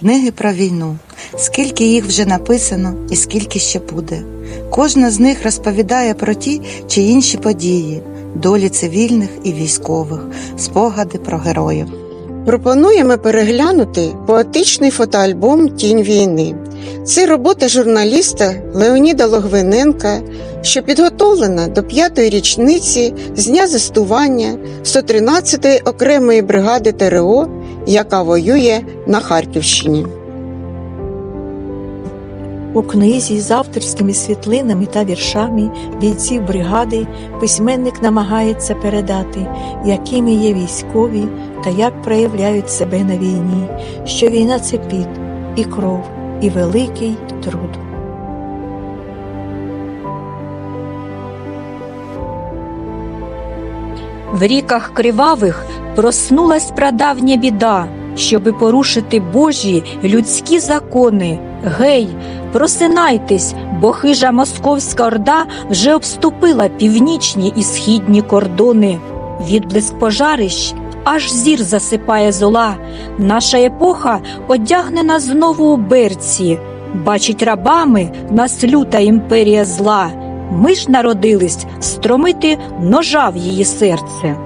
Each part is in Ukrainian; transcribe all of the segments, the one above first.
Книги про війну. Скільки їх вже написано і скільки ще буде. Кожна з них розповідає про ті чи інші події, долі цивільних і військових, спогади про героїв. Пропонуємо переглянути поетичний фотоальбом Тінь війни. Це робота журналіста Леоніда Логвиненка, що підготовлена до п'ятої річниці з дня застування 113-ї окремої бригади ТРО, яка воює на Харківщині. У книзі з авторськими світлинами та віршами бійців бригади письменник намагається передати, якими є військові та як проявляють себе на війні, що війна це піт і кров, і великий труд. В ріках кривавих проснулась прадавня біда, щоби порушити Божі людські закони. Гей, просинайтесь, бо хижа московська орда вже обступила північні і східні кордони. Відблиск пожарищ аж зір засипає зола. Наша епоха одягнена знову у берці. Бачить рабами нас люта імперія зла. Ми ж народились стромити ножа в її серце.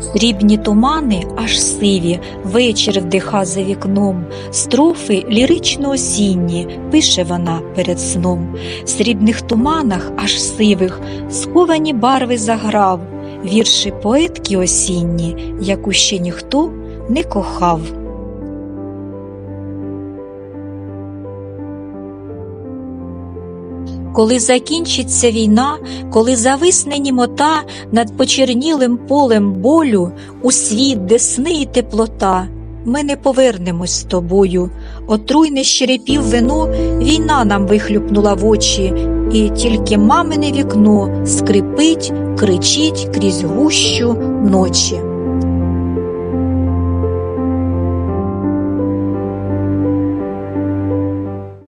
Срібні тумани аж сиві, вечір вдиха за вікном, строфи лірично осінні, пише вона перед сном. В срібних туманах аж сивих, сховані барви заграв, вірші поетки осінні, яку ще ніхто не кохав. Коли закінчиться війна, коли зависне німота над почернілим полем болю, у світ, де сни і теплота, ми не повернемось з тобою. Отруйне щерепів вино, війна нам вихлюпнула в очі, і тільки мамине вікно скрипить, кричить крізь гущу ночі.